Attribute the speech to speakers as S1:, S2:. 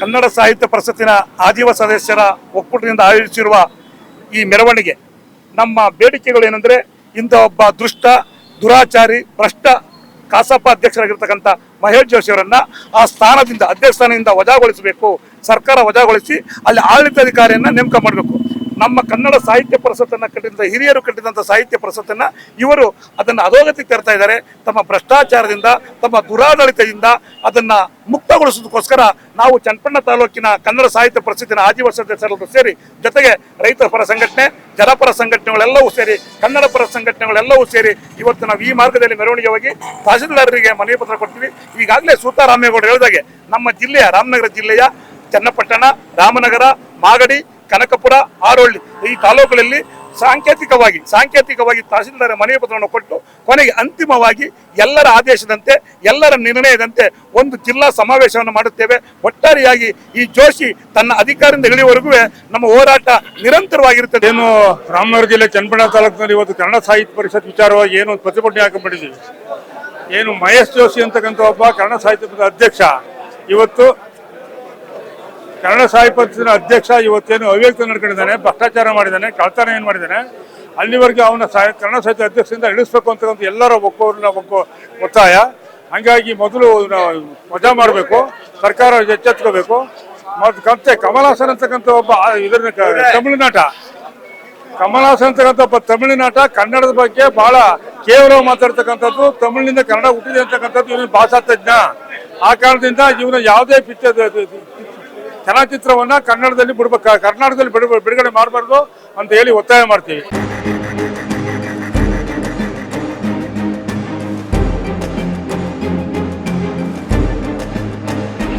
S1: ಕನ್ನಡ ಸಾಹಿತ್ಯ ಪರಿಷತ್ತಿನ ಆಜೀವ ಸದಸ್ಯರ ಒಕ್ಕೂಟದಿಂದ ಆಯೋಜಿಸಿರುವ ಈ ಮೆರವಣಿಗೆ ನಮ್ಮ ಬೇಡಿಕೆಗಳು ಏನಂದ್ರೆ ಇಂಥ ಒಬ್ಬ ದುಷ್ಟ, ದುರಾಚಾರಿ, ಭ್ರಷ್ಟ ಕಾಸಪ್ಪ ಅಧ್ಯಕ್ಷರಾಗಿರ್ತಕ್ಕಂಥ ಮಹೇಶ್ ಜೋಶಿ ಅವರನ್ನ ಆ ಸ್ಥಾನದಿಂದ, ಅಧ್ಯಕ್ಷ ಸ್ಥಾನದಿಂದ ವಜಾಗೊಳಿಸಬೇಕು, ಸರ್ಕಾರ ವಜಾಗೊಳಿಸಿ ಅಲ್ಲಿ ಆಡಳಿತಾಧಿಕಾರಿಯನ್ನ ನೇಮಕ ಮಾಡಬೇಕು. ನಮ್ಮ ಕನ್ನಡ ಸಾಹಿತ್ಯ ಪರಿಷತ್ತನ್ನ ಕಟ್ಟಿದಂಥ ಹಿರಿಯರು ಕಟ್ಟಿದಂಥ ಸಾಹಿತ್ಯ ಪರಿಷತ್ತನ್ನ ಇವರು ಅದನ್ನು ಅಧೋಗತಿ ತರ್ತಾ ಇದ್ದಾರೆ. ತಮ್ಮ ಭ್ರಷ್ಟಾಚಾರದಿಂದ, ತಮ್ಮ ದುರಾಡಳಿತದಿಂದ ಅದನ್ನ ಮುಕ್ತಗೊಳಿಸೋದಕ್ಕೋಸ್ಕರ ನಾವು ಚನ್ನಪಣ್ಣ ತಾಲೂಕಿನ ಕನ್ನಡ ಸಾಹಿತ್ಯ ಪರಿಷತ್ತಿನ ಆಜೀವ ಸದಸ್ಯರು ಸೇರಿ ಜೊತೆಗೆ ರೈತ ಪರ ಸಂಘಟನೆ ಜನಪರ ಸಂಘಟನೆಗಳೆಲ್ಲವೂ ಸೇರಿ, ಕನ್ನಡ ಪರ ಸಂಘಟನೆಗಳೆಲ್ಲವೂ ಸೇರಿ ಇವತ್ತು ನಾವು ಈ ಮಾರ್ಗದಲ್ಲಿ ಮೆರವಣಿಗೆ ಹೋಗಿ ತಹಸೀಲ್ದಾರರಿಗೆ ಮನವಿ ಪತ್ರ ಕೊಡ್ತೀವಿ. ಈಗಾಗಲೇ ಸೂತಾರಾಮೇಗೌಡರು ಹೇಳಿದಾಗೆ ನಮ್ಮ ಜಿಲ್ಲೆಯ ರಾಮನಗರ ಜಿಲ್ಲೆಯ ಚನ್ನಪಟ್ಟಣ, ರಾಮನಗರ, ಮಾಗಡಿ ಕನಕಪುರ, ಆರೋಳ್ಳಿ ಈ ತಾಲೂಕುಗಳಲ್ಲಿ ಸಾಂಕೇತಿಕವಾಗಿ ಸಾಂಕೇತಿಕವಾಗಿ ತಹಸೀಲ್ದಾರ್ ಮನವಿ ಪತ್ರವನ್ನು ಕೊಟ್ಟು ಕೊನೆಗೆ ಅಂತಿಮವಾಗಿ ಎಲ್ಲರ ಆದೇಶದಂತೆ, ಎಲ್ಲರ ನಿರ್ಣಯದಂತೆ ಒಂದು ಜಿಲ್ಲಾ ಸಮಾವೇಶವನ್ನು ಮಾಡುತ್ತೇವೆ. ಒಟ್ಟಾರೆಯಾಗಿ ಈ ಜೋಶಿ ತನ್ನ ಅಧಿಕಾರದಿಂದ ಇಳಿಯುವವರೆಗೂ ನಮ್ಮ ಹೋರಾಟ ನಿರಂತರವಾಗಿರುತ್ತದೆ.
S2: ಏನು ರಾಮನಗರ ಜಿಲ್ಲೆ ಚನ್ನಪಟ್ಟಣ ತಾಲೂಕಿನಲ್ಲಿ ಇವತ್ತು ಕನ್ನಡ ಸಾಹಿತ್ಯ ಪರಿಷತ್ ವಿಚಾರವಾಗಿ ಏನು ಒಂದು ಪ್ರತಿಭಟನೆ ಹಾಕಿಬಿಟ್ಟಿದ್ದೀವಿ ಏನು ಮಹೇಶ್ ಜೋಶಿ ಅಂತಕ್ಕಂಥ ಒಬ್ಬ ಕನ್ನಡ ಸಾಹಿತ್ಯ ಅಧ್ಯಕ್ಷ. ಇವತ್ತು ಕನ್ನಡ ಸಾಹಿತ್ಯ ಪರಿಷತ್ತಿನ ಅಧ್ಯಕ್ಷ ಇವತ್ತೇನು ಅವ್ಯಕ್ತ ನಡ್ಕೊಂಡಿದ್ದಾನೆ, ಭ್ರಷ್ಟಾಚಾರ ಮಾಡಿದ್ದಾನೆ, ಕಳ್ತನ ಏನು ಮಾಡಿದ್ದಾನೆ, ಅಲ್ಲಿವರೆಗೆ ಅವನ ಸಾಹಿ, ಕನ್ನಡ ಸಾಹಿತ್ಯ ಅಧ್ಯಕ್ಷರಿಂದ ಇಳಿಸ್ಬೇಕು ಅಂತಕ್ಕಂಥ ಎಲ್ಲರ ಒಕ್ಕೂರಿನ ಒಕ್ಕೋ ಒತ್ತಾಯ. ಹಂಗಾಗಿ ಮೊದಲು ವಜಾ ಮಾಡಬೇಕು, ಸರ್ಕಾರ ಎಚ್ಚೆತ್ಕೋಬೇಕು. ಮತ್ತು ಕಂತೆ ಕಮಲಾಸನ್ ಅಂತಕ್ಕಂಥ ಒಬ್ಬ ಇದನ್ನ ತಮಿಳುನಾಟ. ಕಮಲಾಸನ್ ಅಂತಕ್ಕಂಥ ಒಬ್ಬ ತಮಿಳುನಾಟ, ಕನ್ನಡದ ಬಗ್ಗೆ ಬಹಳ ಕೇವಲ ಮಾತಾಡ್ತಕ್ಕಂಥದ್ದು, ತಮಿಳಿನಿಂದ ಕನ್ನಡ ಹುಟ್ಟಿದೆ ಅಂತಕ್ಕಂಥದ್ದು ಇವನು ಭಾಷಾ ತಜ್ಞ ಆ ಕಾರಣದಿಂದ ಇವನ ಯಾವುದೇ ಪಿಕ್ಚರ್ ಚಲನಚಿತ್ರವನ್ನ ಕನ್ನಡದಲ್ಲಿ ಬಿಡ್ಬೇಕು ಕರ್ನಾಟಕದಲ್ಲಿ ಬಿಡು ಬಿಡುಗಡೆ ಮಾಡಬಾರ್ದು ಅಂತ ಹೇಳಿ ಒತ್ತಾಯ ಮಾಡ್ತೀವಿ.